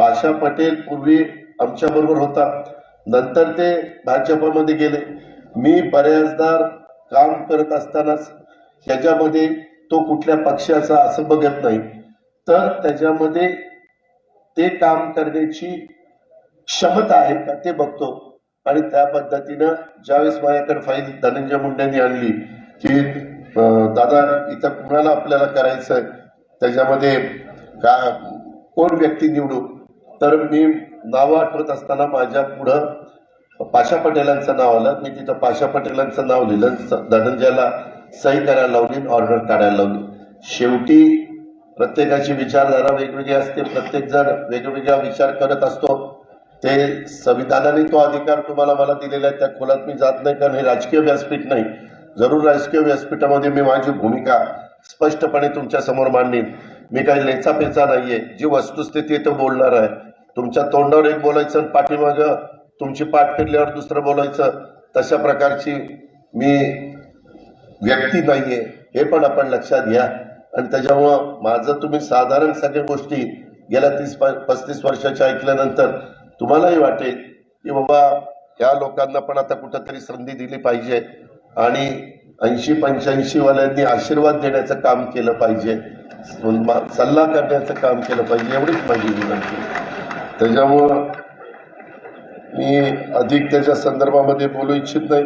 पाशा पटेल पूर्वी आमच्या बरोबर होता. नंतर ते भाजपमध्ये गेले. मी बऱ्याचदा काम करत असतानाच त्याच्यामध्ये तो कुठल्या पक्षाचा असं बघत नाही. तर त्याच्यामध्ये ते काम करण्याची क्षमता आहे का ते बघतो. आणि त्या पद्धतीनं ज्यावेळेस माझ्याकडे फाईल धनंजय मुंडेंनी आणली की दादा इथं कुणाला आपल्याला करायचं त्याच्यामध्ये का कोण व्यक्ती निवडू? तर मी नावं आठवत असताना माझ्या पुढं पाशा पटेलांचं नाव आलं. मी तिथं पाशा पटेलांचं नाव लिहिलं. स- धनंजयला सही करायला लावली ऑर्डर काढायला लावली. शेवटी प्रत्येकाची विचारधारा वेगवेगळी असते. प्रत्येक जण वेगवेगळा विचार करत असतो. ते संविधानाने तो अधिकार तुम्हाला मला दिलेला आहे. त्या खोलात मी जात नाही कारण हे राजकीय व्यासपीठ नाही. जरूर राजकीय व्यासपीठामध्ये मी माझी भूमिका स्पष्टपणे तुमच्यासमोर मांडीन. मी काही लेचा पेचा नाहीये. जी वस्तुस्थिती आहे तो बोलणार आहे. तुमच्या तोंडावर एक बोलायचं आणि पाठीमागं तुमची पाठ फिरल्यावर दुसरं बोलायचं तशा प्रकारची मी व्यक्ती नाहीये हे पण आपण लक्षात घ्या. आणि त्याच्यामुळं माझं तुम्ही साधारण सगळ्या गोष्टी गेल्या तीस प- पस्तीस वर्षाच्या ऐकल्यानंतर तुम्हालाही वाटेल की बाबा या लोकांना पण आता कुठंतरी संधी दिली पाहिजे आणि ऐंशी पंच्याऐंशी वाल्यांनी आशीर्वाद देण्याचं काम केलं पाहिजे. सल्ला करण्याचं काम केलं पाहिजे एवढीच माझी विनंती. त्याच्यामुळं मी अधिक त्याच्या संदर्भामध्ये बोलू इच्छित नाही.